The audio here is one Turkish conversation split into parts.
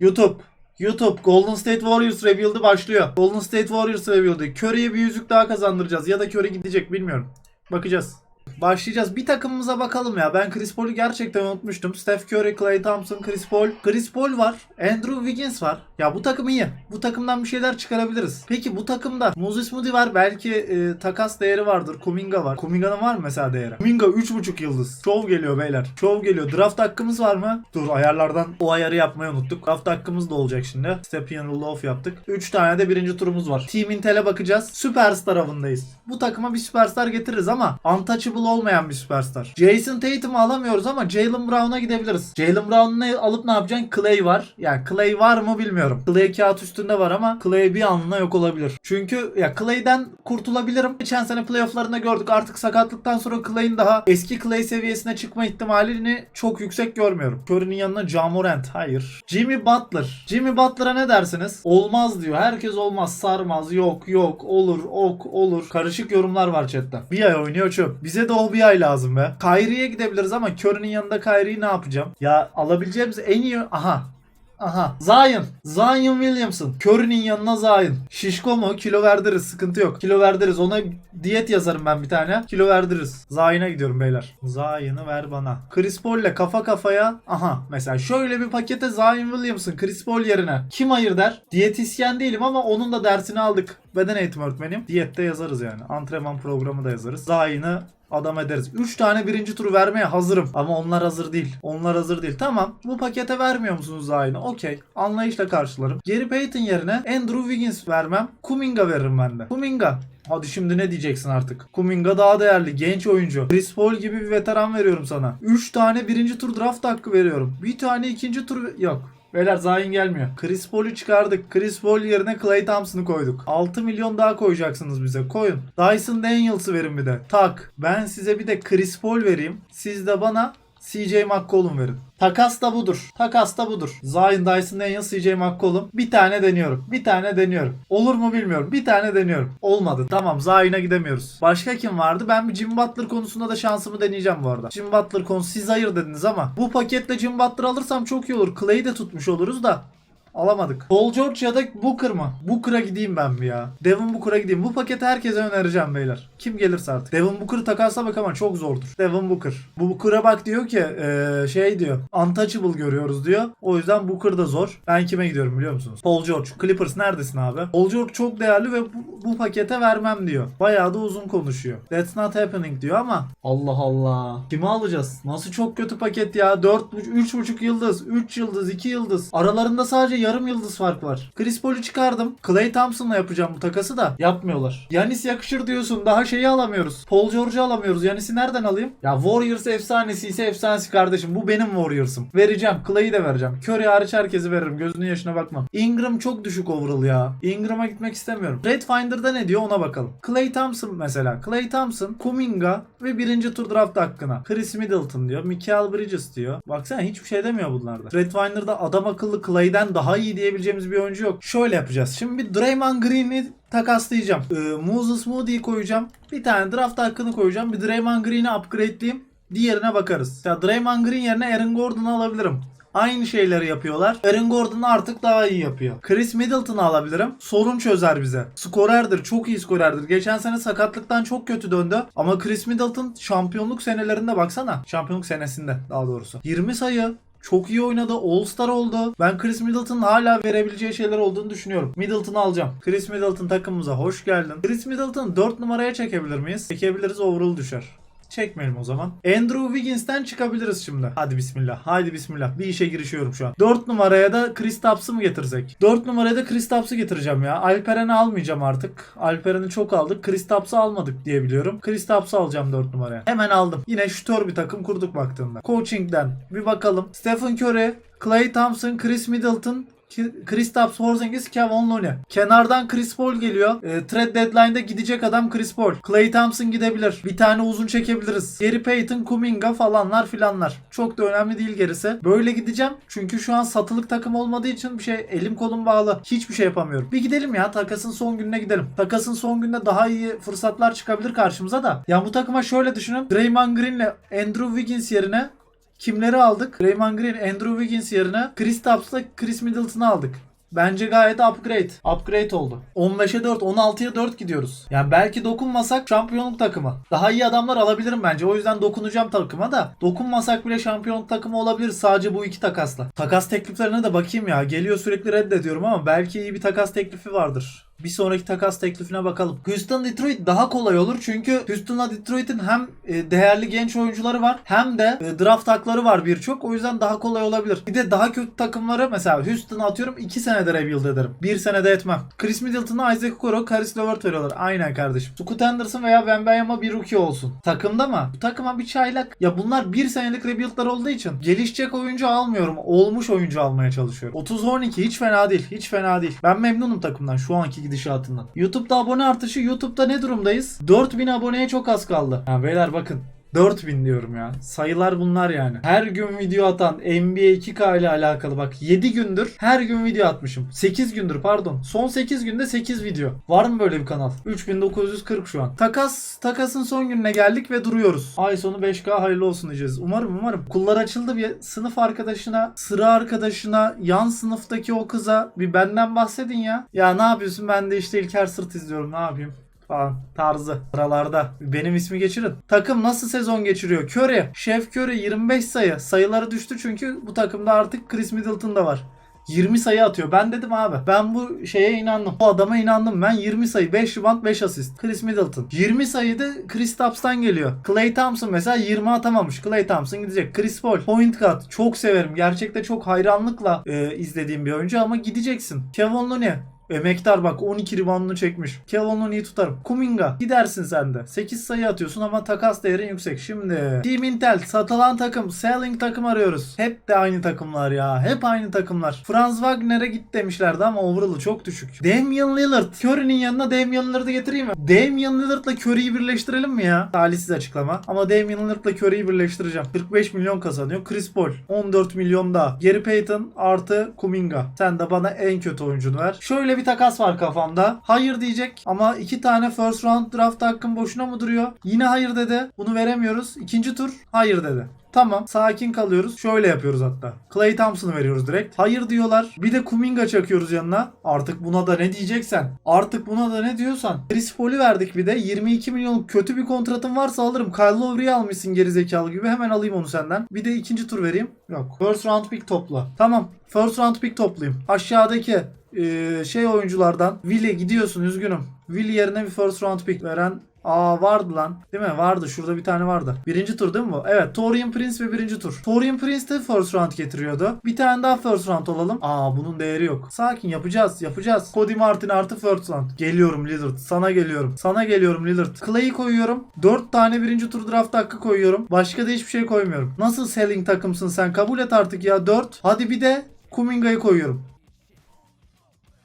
YouTube. YouTube Golden State Warriors Rebuild'ı başlıyor. Golden State Warriors Rebuild'ı. Curry'e bir yüzük daha kazandıracağız. Ya da Curry gidecek bilmiyorum. Bakacağız. Başlayacağız. Bir takımımıza bakalım ya. Ben Chris Paul'u gerçekten unutmuştum. Steph Curry, Klay Thompson, Chris Paul. Chris Paul var. Andrew Wiggins var. Ya bu takım iyi. Bu takımdan bir şeyler çıkarabiliriz. Peki bu takımda Moses Moody var. Belki e, takas değeri vardır. Kuminga var. Kuminga'nın var mı mesela değeri? Kuminga 3.5 yıldız. Şov geliyor beyler. Şov geliyor. Draft hakkımız var mı? Dur ayarlardan o ayarı yapmayı unuttuk. Draft hakkımız da olacak şimdi. Step in rule off yaptık. 3 tane de birinci turumuz var. Team Intel'e bakacağız. Süperstar avındayız. Bu takıma bir süperstar getiririz ama untouchable olmayan bir süperstar. Jason Tatum'u alamıyoruz ama Jalen Brown'a gidebiliriz. Jalen Brown'u alıp ne yapacaksın? Clay var. Yani Clay var mı bilmiyorum. Clay kağıt üstünde var ama Clay bir anına yok olabilir. Çünkü ya Clay'den kurtulabilirim. Geçen sene playofflarında gördük. Artık sakatlıktan sonra Clay'in daha eski Clay seviyesine çıkma ihtimalini çok yüksek görmüyorum. Curry'nin yanına Ja Morant. Hayır. Jimmy Butler. Jimmy Butler'a ne dersiniz? Olmaz diyor. Herkes olmaz. Sarmaz. Yok yok. Olur. Ok. Olur. Karışık yorumlar var chatte. Bir ay oynuyor çöp. Bize de o bir ay lazım be. Kyrie'ye gidebiliriz ama Curry'nin yanında Kyrie'yi ne yapacağım? Ya alabileceğimiz en iyi... Aha. Aha. Zion. Zion Williamson. Curry'nin yanına Zion. Şişko mu? Kilo verdiririz. Sıkıntı yok. Kilo verdiririz. Ona diyet yazarım ben bir tane. Kilo verdiririz. Zion'a gidiyorum beyler. Zion'ı ver bana. Chris Paul'le kafa kafaya. Aha. Mesela şöyle bir pakete Zion Williamson. Chris Paul yerine. Kim hayır der? Diyetisyen değilim ama onun da dersini aldık. Beden eğitimi öğretmeniyim. Diyette yazarız yani. Antrenman programı da yazarız. Zion'ı adam ederiz. 3 tane birinci turu vermeye hazırım. Ama onlar hazır değil. Onlar hazır değil. Tamam. Bu pakete vermiyor musunuz aynı? Okey. Anlayışla karşılarım. Gary Payton yerine Andrew Wiggins vermem. Kuminga veririm ben de. Kuminga. Hadi şimdi ne diyeceksin artık? Kuminga daha değerli. Genç oyuncu. Chris Paul gibi bir veteran veriyorum sana. 3 tane birinci tur draft hakkı veriyorum. Bir tane ikinci tur... Yok. Beyler Zayn gelmiyor. Chris Paul'u çıkardık. Chris Paul yerine Clay Thompson'ı koyduk. 6 milyon daha koyacaksınız bize. Koyun. Dyson Daniels'ı verin bir de. Tak. Ben size bir de Chris Paul vereyim. Siz de bana CJ McCollum verin. Takas da budur. Takas da budur. Zion Dyson Daniels, CJ McCollum. Bir tane deniyorum. Bir tane deniyorum. Olur mu bilmiyorum. Bir tane deniyorum. Olmadı. Tamam Zion'a gidemiyoruz. Başka kim vardı? Ben bir Jim Butler konusunda da şansımı deneyeceğim bu arada. Jim Butler konusu siz hayır dediniz ama bu paketle Jim Butler alırsam çok iyi olur. Clay'i de tutmuş oluruz da. Alamadık. Paul George ya da Booker mı? Booker'a gideyim ben bir ya. Devin Booker'a gideyim. Bu paketi herkese önereceğim beyler. Kim gelirse artık. Devin Booker'ı takaslamak ama çok zordur. Devin Booker. Bu Booker'a bak diyor ki eee, şey diyor. Untouchable görüyoruz diyor. O yüzden Booker da zor. Ben kime gidiyorum biliyor musunuz? Paul George. Clippers neredesin abi? Paul George çok değerli ve bu, bu pakete vermem diyor. Bayağı da uzun konuşuyor. That's not happening diyor ama Allah Allah. Kimi alacağız? Nasıl çok kötü paket ya? 4 3.5 yıldız, 3 yıldız, 2 yıldız. Aralarında sadece yarım yıldız fark var. Chris Paul'u çıkardım. Clay Thompson'la yapacağım bu takası da yapmıyorlar. Yanis yakışır diyorsun. Daha şeyi alamıyoruz. Paul George'u alamıyoruz. Yanis'i nereden alayım? Ya Warriors efsanesi ise efsanesi kardeşim. Bu benim Warriors'ım. Vereceğim. Clay'i de vereceğim. Curry hariç herkesi veririm. Gözünün yaşına bakmam. Ingram çok düşük overall ya. Ingram'a gitmek istemiyorum. Red Finder'da ne diyor ona bakalım. Clay Thompson mesela. Clay Thompson, Kuminga ve birinci tur draft hakkına. Chris Middleton diyor. Michael Bridges diyor. Baksana hiçbir şey demiyor bunlarda. Red Finder'da adam akıllı Clay'den daha iyi diyebileceğimiz bir oyuncu yok. Şöyle yapacağız. Şimdi bir Draymond Green'i takaslayacağım. Ee, Moses Moody'yi koyacağım. Bir tane draft hakkını koyacağım. Bir Draymond Green'i upgradeleyeyim. Diğerine bakarız. Ya Draymond Green yerine Aaron Gordon'u alabilirim. Aynı şeyleri yapıyorlar. Aaron Gordon artık daha iyi yapıyor. Chris Middleton'ı alabilirim. Sorun çözer bize. Skorerdir. Çok iyi skorerdir. Geçen sene sakatlıktan çok kötü döndü. Ama Chris Middleton şampiyonluk senelerinde baksana. Şampiyonluk senesinde daha doğrusu. 20 sayı. Çok iyi oynadı. All Star oldu. Ben Chris Middleton'ın hala verebileceği şeyler olduğunu düşünüyorum. Middleton'ı alacağım. Chris Middleton takımımıza hoş geldin. Chris Middleton'ı 4 numaraya çekebilir miyiz? Çekebiliriz overall düşer. Çekmeyelim o zaman. Andrew Wiggins'ten çıkabiliriz şimdi. Hadi bismillah. Hadi bismillah. Bir işe girişiyorum şu an. 4 numaraya da Kristaps'ı mı getirsek? 4 numaraya da Kristaps'ı getireceğim ya. Alperen'i almayacağım artık. Alperen'i çok aldık. Kristaps'ı almadık diye biliyorum. Kristaps'ı alacağım 4 numaraya. Hemen aldım. Yine şütör bir takım kurduk baktığında. Coaching'den bir bakalım. Stephen Curry, Clay Thompson, Chris Middleton, Kristaps Porzingis, Kevin Looney. Kenardan Chris Paul geliyor. E, trade deadline'da gidecek adam Chris Paul. Clay Thompson gidebilir. Bir tane uzun çekebiliriz. Gary Payton, Kuminga falanlar filanlar. Çok da önemli değil gerisi. Böyle gideceğim. Çünkü şu an satılık takım olmadığı için bir şey elim kolum bağlı. Hiçbir şey yapamıyorum. Bir gidelim ya. Takasın son gününe gidelim. Takasın son günde daha iyi fırsatlar çıkabilir karşımıza da. Ya bu takıma şöyle düşünün. Draymond Green'le Andrew Wiggins yerine kimleri aldık? Raymond Green, Andrew Wiggins yerine Kristaps'la Chris Middleton'ı aldık. Bence gayet upgrade. Upgrade oldu. 15'e 4, 16'ya 4 gidiyoruz. Yani belki dokunmasak şampiyonluk takımı. Daha iyi adamlar alabilirim bence. O yüzden dokunacağım takıma da. Dokunmasak bile şampiyonluk takımı olabilir sadece bu iki takasla. Takas tekliflerine de bakayım ya. Geliyor sürekli reddediyorum ama belki iyi bir takas teklifi vardır. Bir sonraki takas teklifine bakalım. Houston Detroit daha kolay olur çünkü Houston'la Detroit'in hem e, değerli genç oyuncuları var hem de e, draft hakları var birçok. O yüzden daha kolay olabilir. Bir de daha kötü takımları mesela Houston'a atıyorum 2 senede rebuild ederim. 1 senede etmem. Chris Middleton'a Isaac Okoro, Karis LeVert veriyorlar. Aynen kardeşim. Scoot Henderson veya Wembanyama bir rookie olsun. Takımda mı? Bu takıma bir çaylak. Ya bunlar 1 senelik rebuild'lar olduğu için gelişecek oyuncu almıyorum. Olmuş oyuncu almaya çalışıyorum. 30-12 hiç fena değil. Hiç fena değil. Ben memnunum takımdan şu anki gidişatından. YouTube'da abone artışı YouTube'da ne durumdayız? 4000 aboneye çok az kaldı. Ha beyler bakın 4000 diyorum ya. Sayılar bunlar yani. Her gün video atan NBA 2K ile alakalı bak 7 gündür her gün video atmışım. 8 gündür pardon. Son 8 günde 8 video. Var mı böyle bir kanal? 3940 şu an. Takas takasın son gününe geldik ve duruyoruz. Ay sonu 5K hayırlı olsun diyeceğiz. Umarım umarım. Kullar açıldı bir sınıf arkadaşına, sıra arkadaşına, yan sınıftaki o kıza bir benden bahsedin ya. Ya ne yapıyorsun? Ben de işte İlker Sırt izliyorum. Ne yapayım? Falan tarzı sıralarda. Benim ismi geçirin. Takım nasıl sezon geçiriyor? Curry. Şef Curry 25 sayı. Sayıları düştü çünkü bu takımda artık Chris Middleton da var. 20 sayı atıyor. Ben dedim abi. Ben bu şeye inandım. Bu adama inandım. Ben 20 sayı, 5 rebound, 5 asist. Chris Middleton. 20 sayı da Chris Taps'tan geliyor. Clay Thompson mesela 20 atamamış. Clay Thompson gidecek. Chris Paul. Point guard. Çok severim. Gerçekte çok hayranlıkla e, izlediğim bir oyuncu ama gideceksin. Kevin Looney. Emektar bak 12 reboundunu çekmiş. Kevin Looney'i tutarım. Kuminga gidersin sen de. 8 sayı atıyorsun ama takas değerin yüksek. Şimdi Team Intel satılan takım, selling takım arıyoruz. Hep de aynı takımlar ya. Hep aynı takımlar. Franz Wagner'e git demişlerdi ama overall'ı çok düşük. Damian Lillard. Curry'nin yanına Damian Lillard'ı getireyim mi? Damian Lillard'la Curry'yi birleştirelim mi ya? Talihsiz açıklama. Ama Damian Lillard'la Curry'yi birleştireceğim. 45 milyon kazanıyor. Chris Paul 14 milyon daha. Gary Payton artı Kuminga. Sen de bana en kötü oyuncunu ver. Şöyle bir takas var kafamda. Hayır diyecek ama iki tane first round draft hakkım boşuna mı duruyor? Yine hayır dedi. Bunu veremiyoruz. İkinci tur hayır dedi. Tamam sakin kalıyoruz. Şöyle yapıyoruz hatta. Clay Thompson'ı veriyoruz direkt. Hayır diyorlar. Bir de Kuminga çakıyoruz yanına. Artık buna da ne diyeceksen. Artık buna da ne diyorsan. Chris Paul'ü verdik bir de. 22 milyonluk kötü bir kontratın varsa alırım. Kyle Lowry'i almışsın gerizekalı gibi. Hemen alayım onu senden. Bir de ikinci tur vereyim. Yok. First round pick topla. Tamam. First round pick toplayayım. Aşağıdaki eee, şey oyunculardan Will'e gidiyorsun üzgünüm. Will yerine bir first round pick veren Aa vardı lan. Değil mi? Vardı. Şurada bir tane vardı. Birinci tur değil mi bu? Evet. Torian Prince ve birinci tur. Torian Prince de first round getiriyordu. Bir tane daha first round olalım. Aa bunun değeri yok. Sakin yapacağız. Yapacağız. Cody Martin artı first round. Geliyorum Lillard. Sana geliyorum. Sana geliyorum Lillard. Clay'i koyuyorum. 4 tane birinci tur draft hakkı koyuyorum. Başka da hiçbir şey koymuyorum. Nasıl selling takımsın sen? Kabul et artık ya. 4. Hadi bir de Kuminga'yı koyuyorum.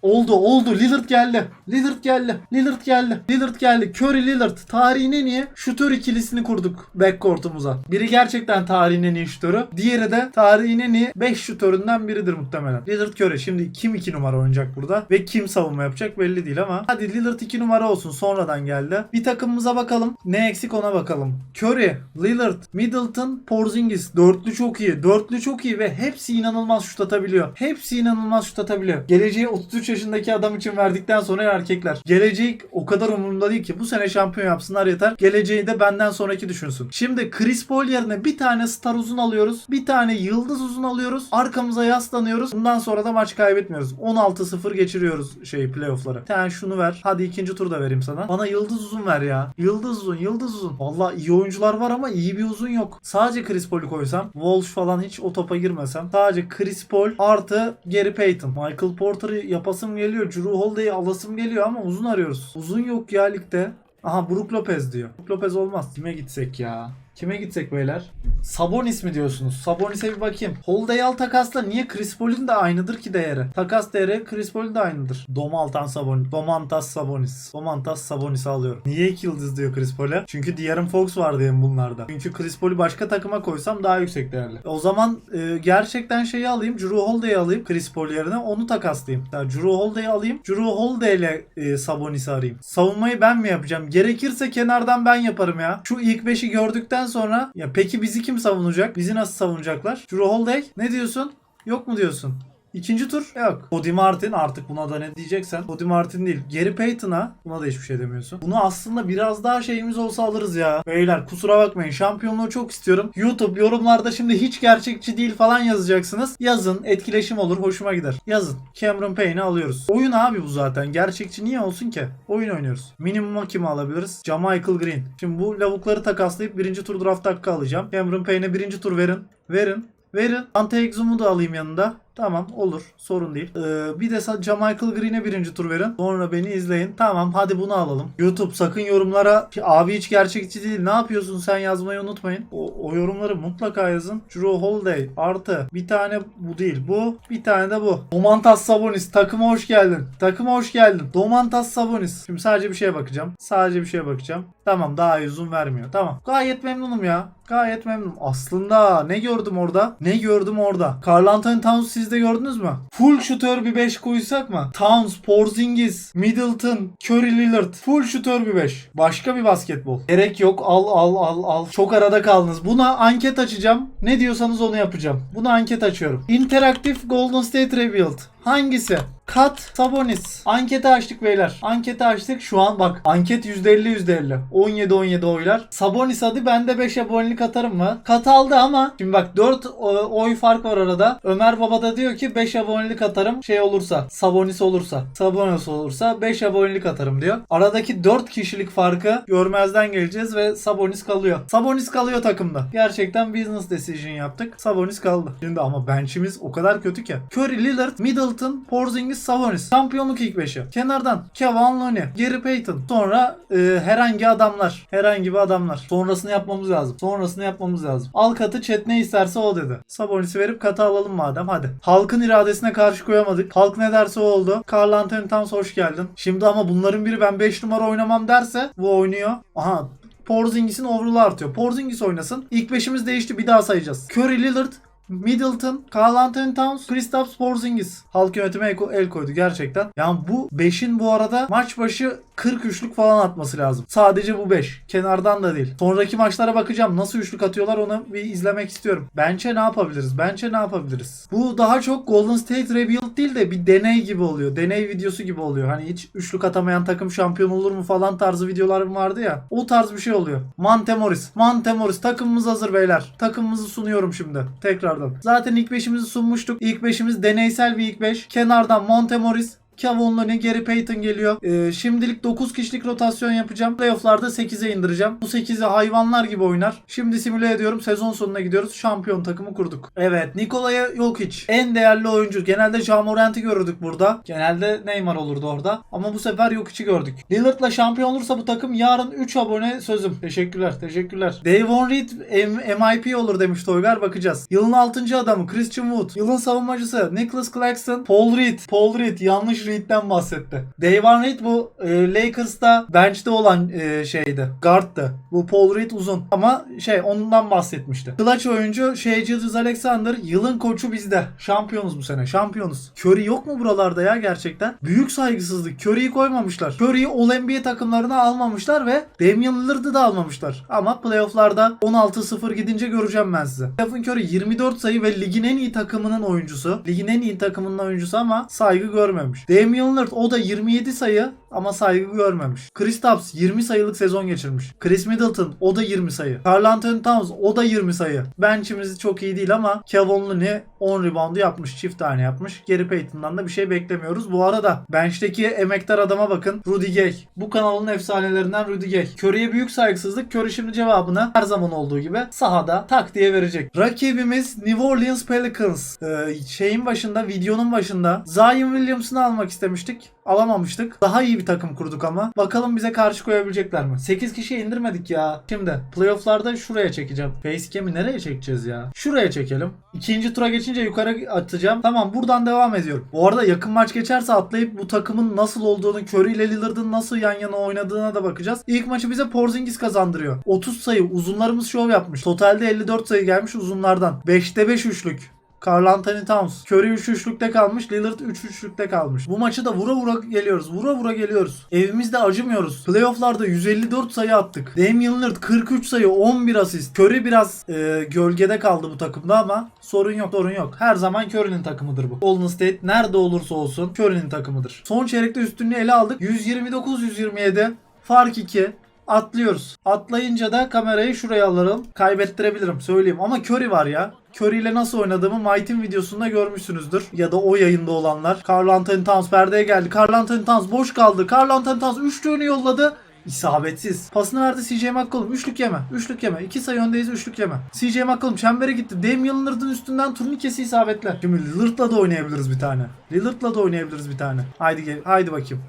Oldu oldu Lillard geldi. Lillard geldi. Lillard geldi. Lillard geldi. Curry Lillard. Tarihin en iyi şutör ikilisini kurduk backcourt'umuza. Biri gerçekten tarihin en şutörü. Diğeri de tarihin en iyi 5 şutöründen biridir muhtemelen. Lillard Curry. Şimdi kim 2 numara oynayacak burada? Ve kim savunma yapacak belli değil ama. Hadi Lillard 2 numara olsun. Sonradan geldi. Bir takımımıza bakalım. Ne eksik ona bakalım. Curry, Lillard, Middleton, Porzingis. Dörtlü çok iyi. Dörtlü çok iyi ve hepsi inanılmaz şut atabiliyor. Hepsi inanılmaz şut atabiliyor. Geleceği 33 yaşındaki adam için verdikten sonra erkekler. Geleceği o kadar umurumda değil ki. Bu sene şampiyon yapsınlar yeter. Geleceği de benden sonraki düşünsün. Şimdi Chris Paul yerine bir tane star uzun alıyoruz. Bir tane yıldız uzun alıyoruz. Arkamıza yaslanıyoruz. Bundan sonra da maç kaybetmiyoruz. 16-0 geçiriyoruz şey playoff'ları. Sen şunu ver. Hadi ikinci turda vereyim sana. Bana yıldız uzun ver ya. Yıldız uzun, yıldız uzun. Valla iyi oyuncular var ama iyi bir uzun yok. Sadece Chris Paul'ü koysam. Walsh falan hiç o topa girmesem. Sadece Chris Paul artı Gary Payton. Michael Porter'ı yapasım geliyor. Drew Holiday'i alasım geliyor ama uzun arıyoruz. Uzun yok ya ligde. Aha Brook Lopez diyor. Brook Lopez olmaz. Kime gitsek ya? Kime gitsek beyler? Sabonis mi diyorsunuz? Sabonis'e bir bakayım. Holiday al takasla niye Chris Paul'ün de aynıdır ki değeri? Takas değeri Chris Paul'ün de aynıdır. Domaltan Sabonis. Domantas Sabonis. Domantas Sabonis'i alıyorum. Niye iki yıldız diyor Chris Paul'e? Çünkü De'Aaron Fox var diyeyim bunlarda. Çünkü Chris Paul'ü başka takıma koysam daha yüksek değerli. O zaman e, gerçekten şeyi alayım. Drew Holiday'i alayım Chris Paul yerine. Onu takaslayayım. Yani Drew Holiday'i alayım. Drew Holiday ile e, Sabonis'i arayayım. Savunmayı ben mi yapacağım? Gerekirse kenardan ben yaparım ya. Şu ilk beşi gördükten sonra ya peki bizi kim savunacak? Bizi nasıl savunacaklar? Drew Holiday ne diyorsun? Yok mu diyorsun? İkinci tur yok. Cody Martin artık buna da ne diyeceksen. Cody Martin değil. Gary Payton'a buna da hiçbir şey demiyorsun. Bunu aslında biraz daha şeyimiz olsa alırız ya. Beyler kusura bakmayın. Şampiyonluğu çok istiyorum. YouTube yorumlarda şimdi hiç gerçekçi değil falan yazacaksınız. Yazın. Etkileşim olur. Hoşuma gider. Yazın. Cameron Payne'i alıyoruz. Oyun abi bu zaten. Gerçekçi niye olsun ki? Oyun oynuyoruz. Minimuma kimi alabiliriz? Jamichael Green. Şimdi bu lavukları takaslayıp birinci tur draft hakkı alacağım. Cameron Payne'e birinci tur verin. Verin. Verin. Ante Exum'u da alayım yanında. Tamam olur. Sorun değil. Ee, bir de sa- Jamichael Green'e birinci tur verin. Sonra beni izleyin. Tamam hadi bunu alalım. YouTube sakın yorumlara abi hiç gerçekçi değil ne yapıyorsun sen yazmayı unutmayın. O, o yorumları mutlaka yazın. Drew Holiday artı bir tane bu değil bu. Bir tane de bu. Domantas Sabonis takıma hoş geldin. Takıma hoş geldin. Domantas Sabonis. Şimdi sadece bir şeye bakacağım. Sadece bir şeye bakacağım. Tamam daha uzun vermiyor. Tamam. Gayet memnunum ya. Gayet memnunum. Aslında ne gördüm orada? Ne gördüm orada? Carl Anthony Towns siz de gördünüz mü? Full şutör bir 5 koysak mı? Towns, Porzingis, Middleton, Curry Lillard. Full şutör bir 5. Başka bir basketbol. Gerek yok. Al al al al. Çok arada kaldınız. Buna anket açacağım. Ne diyorsanız onu yapacağım. Buna anket açıyorum. Interaktif Golden State Rebuild. Hangisi? Kat Sabonis. Anketi açtık beyler. Anketi açtık. Şu an bak anket %50 %50. 17 17 oylar. Sabonis adı ben de 5 abonelik atarım mı? Kat aldı ama şimdi bak 4 oy fark var arada. Ömer Baba da diyor ki 5 abonelik atarım şey olursa. Sabonis olursa. Sabonis olursa 5 abonelik atarım diyor. Aradaki 4 kişilik farkı görmezden geleceğiz ve Sabonis kalıyor. Sabonis kalıyor takımda. Gerçekten business decision yaptık. Sabonis kaldı. Şimdi ama bench'imiz o kadar kötü ki. Curry, Lillard, Middleton, Porzingis, Sabonis. Şampiyonluk ilk beşi. Kenardan Kevin Looney, Gary Payton. Sonra e, herhangi adamlar. Herhangi bir adamlar. Sonrasını yapmamız lazım. Sonrasını yapmamız lazım. Al katı chat ne isterse o dedi. Sabonis'i verip katı alalım madem hadi. Halkın iradesine karşı koyamadık. Halk ne derse o oldu. Carl Anthony Towns hoş geldin. Şimdi ama bunların biri ben 5 numara oynamam derse bu oynuyor. Aha Porzingis'in overall'ı artıyor. Porzingis oynasın. İlk beşimiz değişti bir daha sayacağız. Curry Lillard, Middleton, Carl Anthony Towns, Kristaps Porzingis. Halk yönetime el, koydu gerçekten. Yani bu 5'in bu arada maç başı 40 üçlük falan atması lazım. Sadece bu 5. Kenardan da değil. Sonraki maçlara bakacağım. Nasıl üçlük atıyorlar onu bir izlemek istiyorum. Bench'e ne yapabiliriz? Bench'e ne yapabiliriz? Bu daha çok Golden State Rebuild değil de bir deney gibi oluyor. Deney videosu gibi oluyor. Hani hiç üçlük atamayan takım şampiyon olur mu falan tarzı videolarım vardı ya. O tarz bir şey oluyor. Monte Morris. Monte Morris takımımız hazır beyler. Takımımızı sunuyorum şimdi. Tekrardan. Zaten ilk beşimizi sunmuştuk. İlk beşimiz deneysel bir ilk beş. Kenardan Monte Morris, Kevin Looney, Gary Payton geliyor. Ee, şimdilik 9 kişilik rotasyon yapacağım. Playoff'larda 8'e indireceğim. Bu 8'i hayvanlar gibi oynar. Şimdi simüle ediyorum. Sezon sonuna gidiyoruz. Şampiyon takımı kurduk. Evet. Nikola Jokic. En değerli oyuncu. Genelde Ja Morant'i görürdük burada. Genelde Neymar olurdu orada. Ama bu sefer Jokic'i gördük. Lillard'la şampiyon olursa bu takım yarın 3 abone sözüm. Teşekkürler. Teşekkürler. Davon Reed M- MIP olur demiş Toygar. Bakacağız. Yılın 6. adamı Christian Wood. Yılın savunmacısı Nicholas Claxton. Paul Reed. Paul Reed. Yanlış Reed'den bahsetti. Davon Reed bu e, Lakers'ta bench'te olan e, şeydi. Guard'tı. Bu Paul Reed uzun. Ama şey ondan bahsetmişti. Clutch oyuncu şey Gilgis Alexander. Yılın koçu bizde. Şampiyonuz bu sene. Şampiyonuz. Curry yok mu buralarda ya gerçekten? Büyük saygısızlık. Curry'yi koymamışlar. Curry'yi All-NBA takımlarına almamışlar ve Damian Lillard'ı da almamışlar. Ama playoff'larda 16-0 gidince göreceğim ben size. Stephen Curry 24 sayı ve ligin en iyi takımının oyuncusu. Ligin en iyi takımının oyuncusu ama saygı görmemiş. Damian Lillard o da 27 sayı ama saygı görmemiş. Kristaps 20 sayılık sezon geçirmiş. Chris Middleton o da 20 sayı. Carl Anthony Towns o da 20 sayı. Bench'imiz çok iyi değil ama Kevin Looney 10 reboundu yapmış. Çift tane yapmış. Gary Payton'dan da bir şey beklemiyoruz. Bu arada bench'teki emektar adama bakın. Rudy Gay. Bu kanalın efsanelerinden Rudy Gay. Curry'e büyük saygısızlık. Curry şimdi cevabını her zaman olduğu gibi sahada tak diye verecek. Rakibimiz New Orleans Pelicans. Ee, şeyin başında, videonun başında Zion Williamson'ı almak istemiştik. Alamamıştık. Daha iyi bir takım kurduk ama. Bakalım bize karşı koyabilecekler mi? 8 kişiye indirmedik ya. Şimdi playoff'larda şuraya çekeceğim. Facecam'i nereye çekeceğiz ya? Şuraya çekelim. İkinci tura geçince yukarı atacağım. Tamam buradan devam ediyorum. Bu arada yakın maç geçerse atlayıp bu takımın nasıl olduğunu, Curry ile Lillard'ın nasıl yan yana oynadığına da bakacağız. İlk maçı bize Porzingis kazandırıyor. 30 sayı uzunlarımız şov yapmış. Totalde 54 sayı gelmiş uzunlardan. 5'te 5 üçlük. Carl Anthony Towns. Curry 3 üçlükte kalmış. Lillard 3 üçlükte kalmış. Bu maçı da vura vura geliyoruz. Vura vura geliyoruz. Evimizde acımıyoruz. Playoff'larda 154 sayı attık. Damian Lillard 43 sayı 11 asist. Curry biraz e, gölgede kaldı bu takımda ama sorun yok sorun yok. Her zaman Curry'nin takımıdır bu. Golden State nerede olursa olsun Curry'nin takımıdır. Son çeyrekte üstünlüğü ele aldık. 129-127. Fark 2. Atlıyoruz. Atlayınca da kamerayı şuraya alırım. Kaybettirebilirim söyleyeyim. Ama Curry var ya. Curry ile nasıl oynadığımı Might'in videosunda görmüşsünüzdür. Ya da o yayında olanlar. Carl Anthony Towns perdeye geldi. Carl Anthony Towns boş kaldı. Carl Anthony Towns üçlüğünü yolladı. İsabetsiz. Pasını verdi CJ McCollum. Üçlük yeme. Üçlük yeme. İki sayı öndeyiz. Üçlük yeme. CJ McCollum çembere gitti. Damian Lillard'ın üstünden turnikesi isabetler. Şimdi Lillard'la da oynayabiliriz bir tane. Lillard'la da oynayabiliriz bir tane. Haydi gel. Haydi bakayım.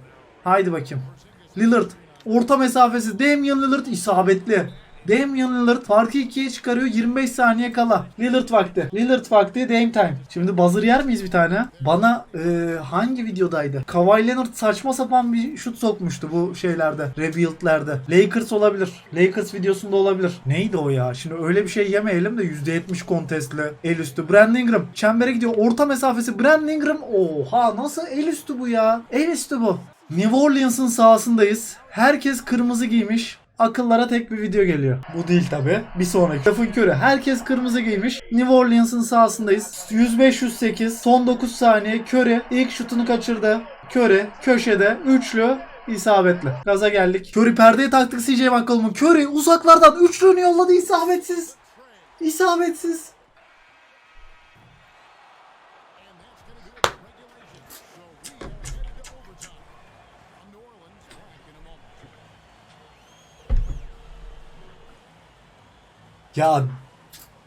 Haydi bakayım. Lillard. Orta mesafesi. Damian Lillard isabetli. Damian Lillard farkı ikiye çıkarıyor 25 saniye kala. Lillard vakti. Lillard vakti Dame time. Şimdi buzzer yer miyiz bir tane? Bana e, hangi videodaydı? Kawhi Leonard saçma sapan bir şut sokmuştu bu şeylerde. Rebuild'lerde. Lakers olabilir. Lakers videosunda olabilir. Neydi o ya? Şimdi öyle bir şey yemeyelim de %70 kontestli. El üstü. Brandon Ingram. Çembere gidiyor. Orta mesafesi. Brandon Ingram. Oha nasıl el üstü bu ya? El üstü bu. New Orleans'ın sahasındayız. Herkes kırmızı giymiş. Akıllara tek bir video geliyor. Bu değil tabi. Bir sonraki. Stephen Curry. Herkes kırmızı giymiş. New Orleans'ın sahasındayız. 105-108. Son 9 saniye. Curry ilk şutunu kaçırdı. Curry köşede. Üçlü. isabetli. Gaza geldik. Curry perdeye taktık CJ McCollum'u. Curry uzaklardan üçlüğünü yolladı. isabetsiz. İsabetsiz. Ya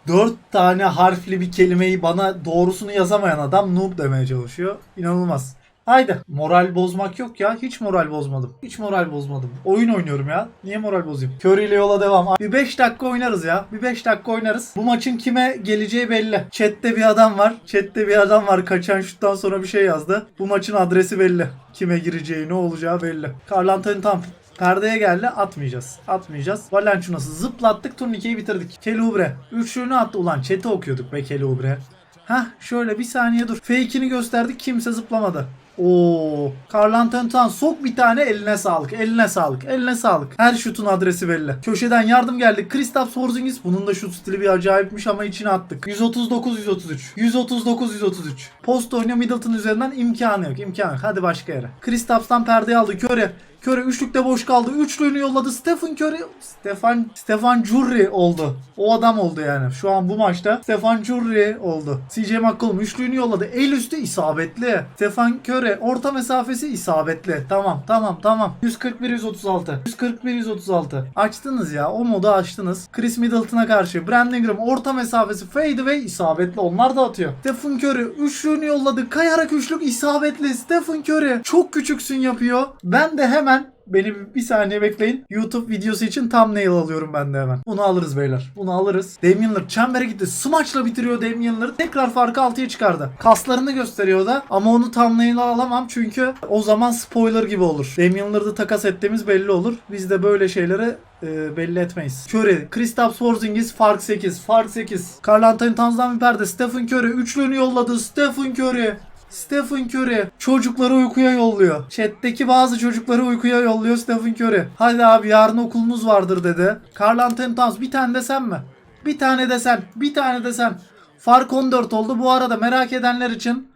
dört tane harfli bir kelimeyi bana doğrusunu yazamayan adam noob demeye çalışıyor. İnanılmaz. Haydi. Moral bozmak yok ya. Hiç moral bozmadım. Hiç moral bozmadım. Oyun oynuyorum ya. Niye moral bozayım? Curry ile yola devam. Bir 5 dakika oynarız ya. Bir 5 dakika oynarız. Bu maçın kime geleceği belli. Chat'te bir adam var. Chat'te bir adam var. Kaçan şuttan sonra bir şey yazdı. Bu maçın adresi belli. Kime gireceği, ne olacağı belli. Carl Anthony Towns Perdeye geldi atmayacağız. Atmayacağız. Valenciunas'ı zıplattık turnikeyi bitirdik. Kelubre. Üçlüğünü attı. Ulan chat'i okuyorduk be Kelubre. Hah şöyle bir saniye dur. Fake'ini gösterdik kimse zıplamadı. Oo, Carl Anthony Towns sok bir tane eline sağlık. Eline sağlık. Eline sağlık. Her şutun adresi belli. Köşeden yardım geldi. Kristaps Porzingis bunun da şut stili bir acayipmiş ama içine attık. 139 133. 139 133. Post oynuyor Middleton üzerinden imkanı yok. imkanı yok. Hadi başka yere. Kristaps'tan perdeyi aldı. Köre. Köre üçlükte boş kaldı. Üçlüğünü yolladı. Stephen Curry. Stefan Stefan Curry oldu. O adam oldu yani. Şu an bu maçta Stefan Curry oldu. CJ McCollum üçlüğünü yolladı. El üstü isabetli. Stefan Curry orta mesafesi isabetli. Tamam tamam tamam. 141 136. 141 136. Açtınız ya. O modu açtınız. Chris Middleton'a karşı. Brandon Ingram orta mesafesi fade away isabetli. Onlar da atıyor. Stephen Curry üçlüğünü yolladı. Kayarak üçlük isabetli. Stephen Curry çok küçüksün yapıyor. Ben de hemen Beni bir- saniye bekleyin. YouTube videosu için thumbnail alıyorum ben de hemen. Bunu alırız beyler. Bunu alırız. Damian Lillard çembere gitti. Smaçla bitiriyor Damian Lillard. Tekrar farkı 6'ya çıkardı. Kaslarını gösteriyor da ama onu thumbnail'a alamam çünkü o zaman spoiler gibi olur. Damian Lillard'ı takas ettiğimiz belli olur. Biz de böyle şeyleri e, belli etmeyiz. Curry, Kristaps Porzingis fark 8. Fark 8. Carl Anthony Towns'dan bir perde. Stephen Curry üçlüğünü yolladı. Stephen Curry. Stephen Curry çocukları uykuya yolluyor. Chat'teki bazı çocukları uykuya yolluyor Stephen Curry. Hadi abi yarın okulunuz vardır dedi. Carl Anthony Towns bir tane desem mi? Bir tane desem. Bir tane desem. Fark 14 oldu. Bu arada merak edenler için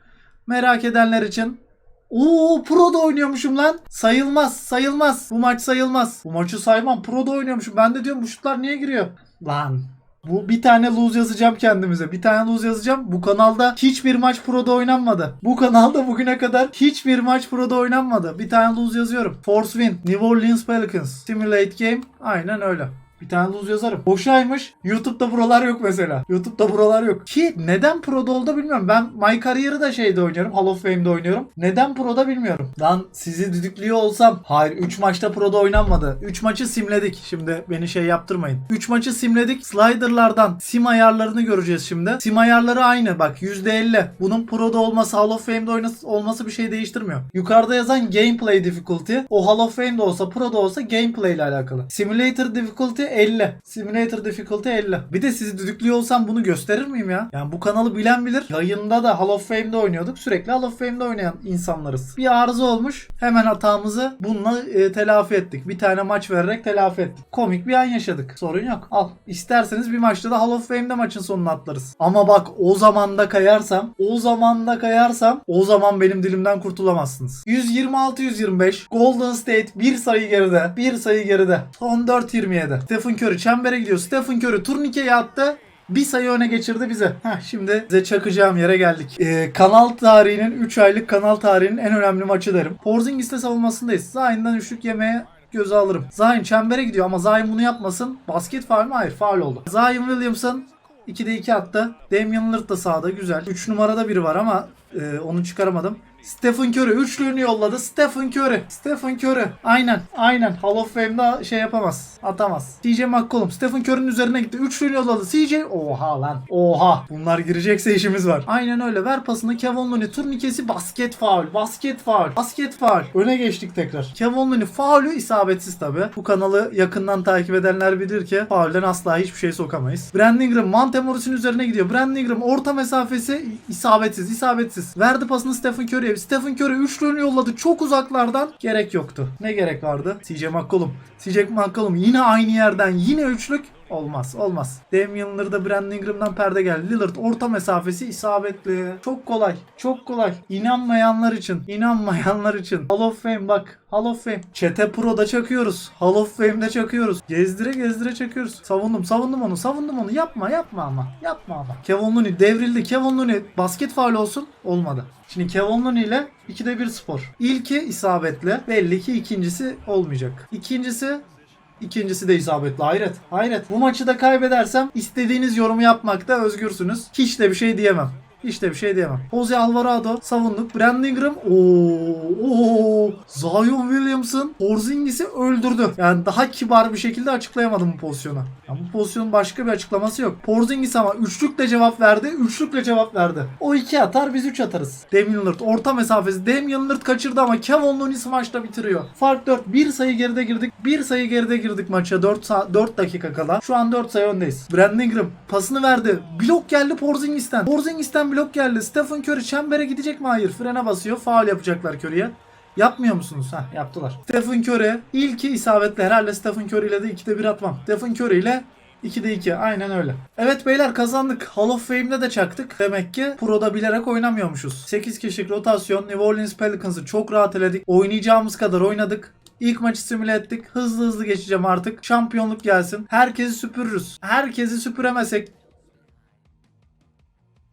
merak edenler için Oo Pro'da oynuyormuşum lan. Sayılmaz sayılmaz. Bu maç sayılmaz. Bu maçı saymam. Pro'da oynuyormuşum. Ben de diyorum bu şutlar niye giriyor? Lan bu bir tane lose yazacağım kendimize. Bir tane lose yazacağım. Bu kanalda hiçbir maç Pro'da oynanmadı. Bu kanalda bugüne kadar hiçbir maç Pro'da oynanmadı. Bir tane lose yazıyorum. Force win. New Orleans Pelicans. Simulate game. Aynen öyle. Bir tane lose yazarım. Boşaymış. YouTube'da buralar yok mesela. YouTube'da buralar yok. Ki neden Pro'da oldu bilmiyorum. Ben My Career'ı da şeyde oynuyorum. Hall of Fame'de oynuyorum. Neden Pro'da bilmiyorum. Lan sizi düdüklüyor olsam. Hayır 3 maçta Pro'da oynanmadı. 3 maçı simledik. Şimdi beni şey yaptırmayın. 3 maçı simledik. Slider'lardan sim ayarlarını göreceğiz şimdi. Sim ayarları aynı. Bak %50. Bunun Pro'da olması Hall of Fame'de oynası- olması bir şey değiştirmiyor. Yukarıda yazan gameplay difficulty. O Hall of Fame'de olsa Pro'da olsa gameplay ile alakalı. Simulator difficulty 50. Simulator difficulty 50. Bir de sizi düdüklüyor olsam bunu gösterir miyim ya? Yani bu kanalı bilen bilir. Yayında da Hall of Fame'de oynuyorduk. Sürekli Hall of Fame'de oynayan insanlarız. Bir arıza olmuş. Hemen hatamızı bununla e, telafi ettik. Bir tane maç vererek telafi ettik. Komik bir an yaşadık. Sorun yok. Al. İsterseniz bir maçta da Hall of Fame'de maçın sonunu atlarız. Ama bak o zaman da kayarsam, o zaman da kayarsam o zaman benim dilimden kurtulamazsınız. 126-125 Golden State bir sayı geride. Bir sayı geride. Son 4-27. Stephen Curry çembere gidiyor. Stephen Curry turnikeyi attı. Bir sayı öne geçirdi bize. Heh, şimdi size çakacağım yere geldik. Ee, kanal tarihinin 3 aylık kanal tarihinin en önemli maçı derim. Porzingis'te savunmasındayız. Zayn'den üçlük yemeye göze alırım. Zayn çembere gidiyor ama Zayn bunu yapmasın. Basket faul mü? Hayır faul oldu. Zion Williamson 2'de 2 attı. Damian Lillard da sağda güzel. 3 numarada biri var ama e, onu çıkaramadım. Stephen Curry üçlüğünü yolladı. Stephen Curry. Stephen Curry. Aynen. Aynen. Hall of Fame'da şey yapamaz. Atamaz. CJ McCollum. Stephen Curry'nin üzerine gitti. Üçlüğünü yolladı. CJ. Oha lan. Oha. Bunlar girecekse işimiz var. Aynen öyle. Ver pasını Kevin Looney. Turnikesi basket faul. Basket faul. Basket faul. Öne geçtik tekrar. Kevin Looney faulü isabetsiz tabi. Bu kanalı yakından takip edenler bilir ki faulden asla hiçbir şey sokamayız. Brandon Ingram Monte üzerine gidiyor. Brandon Ingram orta mesafesi isabetsiz. isabetsiz. Verdi pasını Stephen Curry'e. Stephen Curry üçlüğünü yolladı. Çok uzaklardan. Gerek yoktu. Ne gerek vardı? CJ McCollum. CJ McCollum yine aynı yerden. Yine üçlük. Olmaz olmaz. Damian Lillard'a Brandon Ingram'dan perde geldi. Lillard orta mesafesi isabetli. Çok kolay. Çok kolay. İnanmayanlar için. inanmayanlar için. Hall of Fame bak. Hall of Fame. Çete Pro'da çakıyoruz. Hall of Fame'de çakıyoruz. Gezdire gezdire çakıyoruz. Savundum savundum onu savundum onu. Yapma yapma ama. Yapma ama. Kevin Looney devrildi. Kevin Looney basket faul olsun. Olmadı. Şimdi Kevin Looney ile 2'de 1 spor. İlki isabetli. Belli ki ikincisi olmayacak. İkincisi İkincisi de isabetli. Hayret. Hayret. Bu maçı da kaybedersem istediğiniz yorumu yapmakta özgürsünüz. Hiç de bir şey diyemem. Hiç de bir şey diyemem. Jose Alvarado savunduk. Brandon Ingram. Oo, oo. Zion Williamson Porzingis'i öldürdü. Yani daha kibar bir şekilde açıklayamadım bu pozisyonu. Yani bu pozisyonun başka bir açıklaması yok. Porzingis ama üçlükle cevap verdi. Üçlükle cevap verdi. O iki atar biz üç atarız. Damian Lillard orta mesafesi. Damian Lillard kaçırdı ama Kevin Looney maçta bitiriyor. Fark 4. Bir sayı geride girdik. Bir sayı geride girdik maça 4, sa- 4 dakika kala. Şu an 4 sayı öndeyiz. Brandon Ingram pasını verdi. Blok geldi Porzingis'ten. Porzingis'ten blok geldi. Stephen Curry çembere gidecek mi? Hayır. Frene basıyor. Faul yapacaklar Curry'e. Yapmıyor musunuz? Heh yaptılar. Stephen Curry ilki isabetli. Herhalde Stephen Curry ile de 2'de 1 atmam. Stephen Curry ile 2'de 2. Aynen öyle. Evet beyler kazandık. Hall of Fame'de de çaktık. Demek ki Pro'da bilerek oynamıyormuşuz. 8 kişilik rotasyon. New Orleans Pelicans'ı çok rahat eledik. Oynayacağımız kadar oynadık. İlk maçı simüle ettik. Hızlı hızlı geçeceğim artık. Şampiyonluk gelsin. Herkesi süpürürüz. Herkesi süpüremesek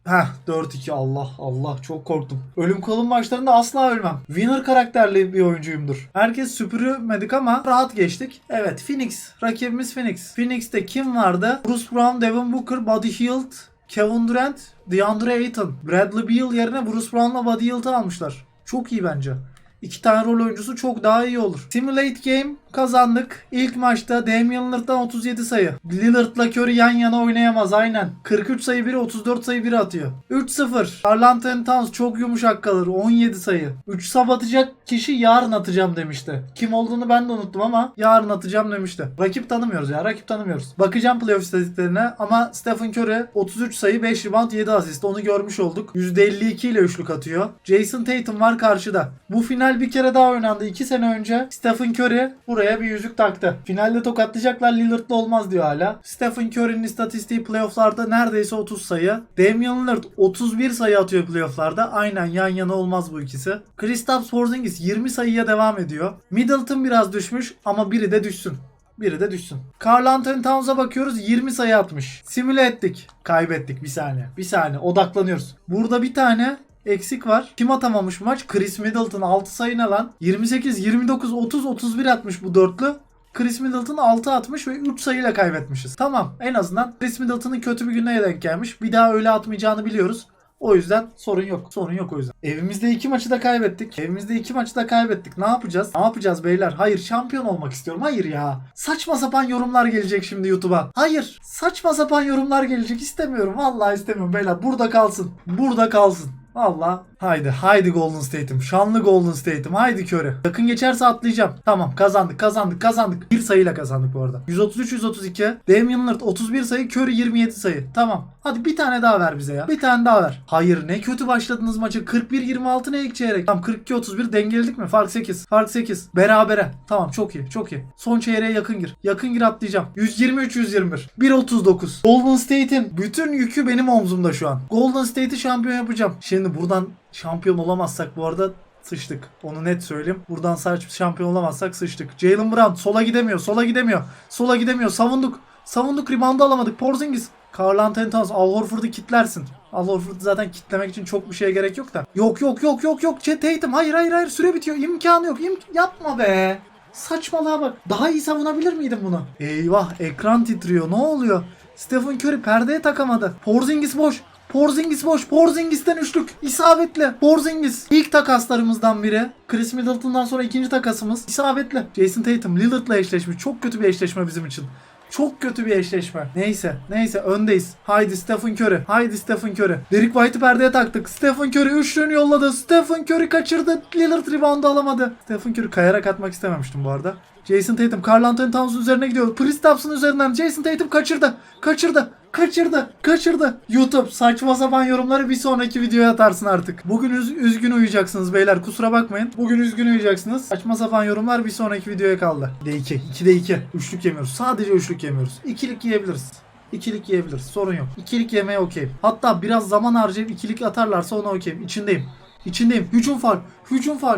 Heh 4-2 Allah Allah çok korktum. Ölüm kalım maçlarında asla ölmem. Winner karakterli bir oyuncuyumdur. Herkes süpürmedik ama rahat geçtik. Evet Phoenix. Rakibimiz Phoenix. Phoenix'te kim vardı? Bruce Brown, Devin Booker, Buddy Hield, Kevin Durant, DeAndre Ayton. Bradley Beal yerine Bruce Brown'la Buddy Hield'ı almışlar. Çok iyi bence. İki tane rol oyuncusu çok daha iyi olur. Simulate Game kazandık. İlk maçta Damian Lillard'dan 37 sayı. Lillard'la Curry yan yana oynayamaz aynen. 43 sayı biri 34 sayı biri atıyor. 3-0. Karl Anthony Towns çok yumuşak kalır. 17 sayı. 3 sab atacak kişi yarın atacağım demişti. Kim olduğunu ben de unuttum ama yarın atacağım demişti. Rakip tanımıyoruz ya rakip tanımıyoruz. Bakacağım playoff istatistiklerine ama Stephen Curry 33 sayı 5 rebound 7 asist onu görmüş olduk. %52 ile üçlük atıyor. Jason Tatum var karşıda. Bu final bir kere daha oynandı. 2 sene önce Stephen Curry buraya bir yüzük taktı. Finalde tokatlayacaklar Lillard'la olmaz diyor hala. Stephen Curry'nin istatistiği playofflarda neredeyse 30 sayı. Damian Lillard 31 sayı atıyor playofflarda. Aynen yan yana olmaz bu ikisi. Kristaps Porzingis 20 sayıya devam ediyor. Middleton biraz düşmüş ama biri de düşsün. Biri de düşsün. Carl Anthony Towns'a bakıyoruz 20 sayı atmış. Simüle ettik. Kaybettik bir saniye. Bir saniye odaklanıyoruz. Burada bir tane eksik var. Kim atamamış maç? Chris Middleton 6 sayı ne lan? 28, 29, 30, 31 atmış bu dörtlü. Chris Middleton 6 atmış ve 3 sayıyla kaybetmişiz. Tamam en azından Chris Middleton'ın kötü bir gününe denk gelmiş. Bir daha öyle atmayacağını biliyoruz. O yüzden sorun yok. Sorun yok o yüzden. Evimizde iki maçı da kaybettik. Evimizde iki maçı da kaybettik. Ne yapacağız? Ne yapacağız beyler? Hayır şampiyon olmak istiyorum. Hayır ya. Saçma sapan yorumlar gelecek şimdi YouTube'a. Hayır. Saçma sapan yorumlar gelecek. İstemiyorum. Vallahi istemiyorum beyler. Burada kalsın. Burada kalsın. Valla Haydi haydi Golden State'im. Şanlı Golden State'im. Haydi Curry. Yakın geçerse atlayacağım. Tamam kazandık kazandık kazandık. Bir sayıyla kazandık bu arada. 133-132. Damian Lillard 31 sayı. Curry 27 sayı. Tamam. Hadi bir tane daha ver bize ya. Bir tane daha ver. Hayır ne kötü başladınız maçı. 41-26 ne ilk çeyrek. Tamam 42-31 dengeledik mi? Fark 8. Fark 8. Berabere. Tamam çok iyi çok iyi. Son çeyreğe yakın gir. Yakın gir atlayacağım. 123-121. 1.39. Golden State'in bütün yükü benim omzumda şu an. Golden State'i şampiyon yapacağım. Şimdi buradan şampiyon olamazsak bu arada sıçtık. Onu net söyleyeyim. Buradan sadece şampiyon olamazsak sıçtık. Jalen Brown sola gidemiyor. Sola gidemiyor. Sola gidemiyor. Savunduk. Savunduk. Rebound'u alamadık. Porzingis. Karl Anthony Towns. Al Horford'u kitlersin. Al Horford'u zaten kitlemek için çok bir şeye gerek yok da. Yok yok yok yok yok. Chet Tatum. Hayır hayır hayır. Süre bitiyor. İmkanı yok. İm Yapma be. Saçmalığa bak. Daha iyi savunabilir miydim bunu? Eyvah ekran titriyor. Ne oluyor? Stephen Curry perdeye takamadı. Porzingis boş. Porzingis boş. Porzingis'ten üçlük. İsabetli. Porzingis. İlk takaslarımızdan biri. Chris Middleton'dan sonra ikinci takasımız. İsabetli. Jason Tatum Lillard'la eşleşmiş. Çok kötü bir eşleşme bizim için. Çok kötü bir eşleşme. Neyse. Neyse öndeyiz. Haydi Stephen Curry. Haydi Stephen Curry. Derek White'ı perdeye taktık. Stephen Curry üçlüğünü yolladı. Stephen Curry kaçırdı. Lillard reboundu alamadı. Stephen Curry kayarak atmak istememiştim bu arada. Jason Tatum Karl Anthony Towns üzerine gidiyor. Kristaps'ın üzerinden Jason Tatum kaçırdı. Kaçırdı. Kaçırdı. Kaçırdı. YouTube saçma sapan yorumları bir sonraki videoya atarsın artık. Bugün üz- üzgün uyuyacaksınız beyler. Kusura bakmayın. Bugün üzgün uyuyacaksınız. Saçma sapan yorumlar bir sonraki videoya kaldı. 2'de 2. 2'de 2. Üçlük yemiyoruz. Sadece üçlük yemiyoruz. İkilik yiyebiliriz. İkilik yiyebiliriz. Sorun yok. İkilik yemeye okeyim. Hatta biraz zaman harcayıp ikilik atarlarsa ona okeyim. İçindeyim. İçindeyim. Hücum faul. Hücum faul.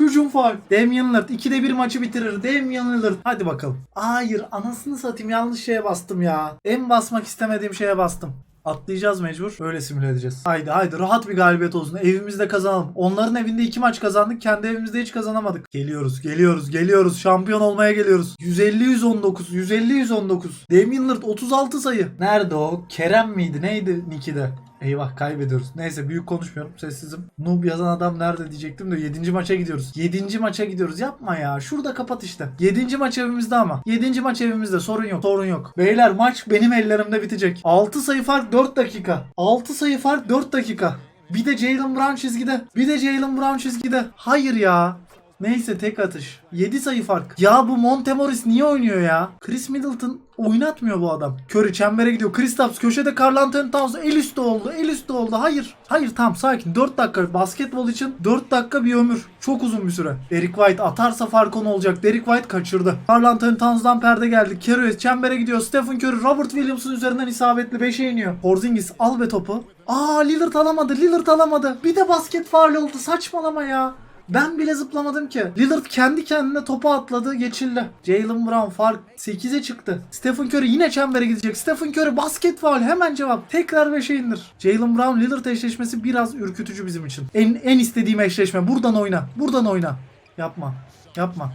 Hücum faul. Damian Lillard 2'de 1 maçı bitirir. Damian Lillard. Hadi bakalım. Hayır anasını satayım yanlış şeye bastım ya. En basmak istemediğim şeye bastım. Atlayacağız mecbur. Öyle simüle edeceğiz. Haydi haydi rahat bir galibiyet olsun. Evimizde kazanalım. Onların evinde iki maç kazandık. Kendi evimizde hiç kazanamadık. Geliyoruz geliyoruz geliyoruz. Şampiyon olmaya geliyoruz. 150-119. 150-119. Damian Lillard 36 sayı. Nerede o? Kerem miydi? Neydi Niki'de? Eyvah kaybediyoruz. Neyse büyük konuşmuyorum. Sessizim. Noob yazan adam nerede diyecektim de 7. maça gidiyoruz. 7. maça gidiyoruz. Yapma ya. Şurada kapat işte. 7. maç evimizde ama. 7. maç evimizde. Sorun yok. Sorun yok. Beyler maç benim ellerimde bitecek. 6 sayı fark 4 dakika. 6 sayı fark 4 dakika. Bir de Jalen Brown çizgide. Bir de Jalen Brown çizgide. Hayır ya. Neyse tek atış. 7 sayı fark. Ya bu Montemoris niye oynuyor ya? Chris Middleton oynatmıyor bu adam. Curry çembere gidiyor. Kristaps köşede Karl Anthony Towns el üstü oldu. El üstü oldu. Hayır. Hayır tamam sakin. 4 dakika basketbol için 4 dakika bir ömür. Çok uzun bir süre. Derek White atarsa fark 10 olacak. Derek White kaçırdı. Karl Anthony Towns'dan perde geldi. Curry çembere gidiyor. Stephen Curry Robert Williams'ın üzerinden isabetli 5'e iniyor. Porzingis al be topu. Aa Lillard alamadı. Lillard alamadı. Bir de basket faul oldu. Saçmalama ya. Ben bile zıplamadım ki. Lillard kendi kendine topa atladı geçildi. Jalen Brown fark 8'e çıktı. Stephen Curry yine çembere gidecek. Stephen Curry basket faul hemen cevap. Tekrar 5'e indir. Jalen Brown Lillard eşleşmesi biraz ürkütücü bizim için. En, en istediğim eşleşme. Buradan oyna. Buradan oyna. Yapma. Yapma.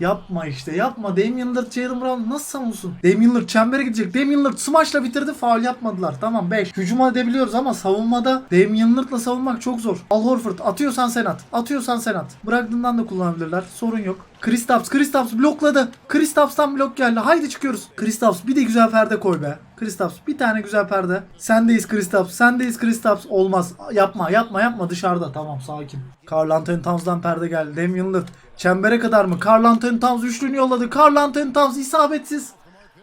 Yapma işte yapma. Damian Lillard, Jalen Brown nasıl savunsun? Damian Lillard çembere gidecek. Damian Lillard smaçla bitirdi. Faul yapmadılar. Tamam 5. Hücuma edebiliyoruz ama savunmada Damian Lillard'la savunmak çok zor. Al Horford atıyorsan sen at. Atıyorsan sen at. Bıraktığından da kullanabilirler. Sorun yok. Kristaps, Kristaps blokladı. Kristaps'tan blok geldi. Haydi çıkıyoruz. Kristaps bir de güzel perde koy be. Kristaps bir tane güzel perde. Sendeyiz Kristaps. Sendeyiz Kristaps. Olmaz. Yapma yapma yapma dışarıda. Tamam sakin. Karl Anthony Towns'dan perde geldi. Damian Lillard. Çembere kadar mı? Karl Anthony Towns üçlüğünü yolladı. Karl Anthony Towns isabetsiz.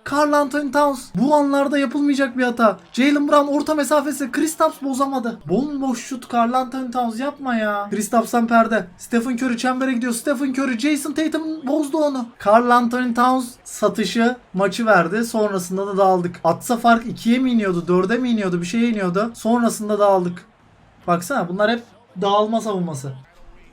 Karl Anthony Towns bu anlarda yapılmayacak bir hata. Jalen Brown orta mesafesi Kristaps bozamadı. Bomboş şut Karl Anthony Towns yapma ya. Kristaps'tan perde. Stephen Curry çembere gidiyor. Stephen Curry Jason Tatum bozdu onu. Karl Anthony Towns satışı maçı verdi. Sonrasında da dağıldık. Atsa fark 2'ye mi iniyordu? 4'e mi iniyordu? Bir şeye iniyordu. Sonrasında dağıldık. Baksana bunlar hep dağılma savunması.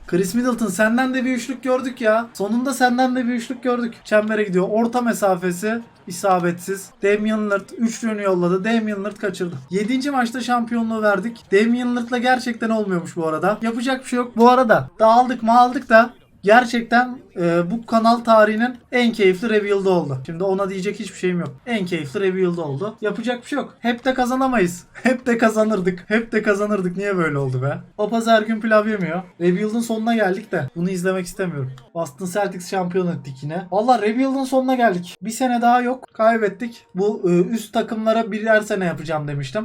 Chris Middleton senden de bir üçlük gördük ya. Sonunda senden de bir üçlük gördük. Çembere gidiyor. Orta mesafesi isabetsiz. Damian Lillard üçlüğünü yolladı. Damian Lillard kaçırdı. 7. maçta şampiyonluğu verdik. Damian Lillard'la gerçekten olmuyormuş bu arada. Yapacak bir şey yok. Bu arada dağıldık mı aldık da Gerçekten e, bu kanal tarihinin en keyifli reveal'da oldu. Şimdi ona diyecek hiçbir şeyim yok. En keyifli reveal'da oldu. Yapacak bir şey yok. Hep de kazanamayız. Hep de kazanırdık. Hep de kazanırdık. Niye böyle oldu be? Papaz her gün pilav yemiyor. Reveal'ın sonuna geldik de bunu izlemek istemiyorum. Boston Celtics şampiyon ettik yine. Valla Reveal'ın sonuna geldik. Bir sene daha yok. Kaybettik. Bu e, üst takımlara birer sene yapacağım demiştim.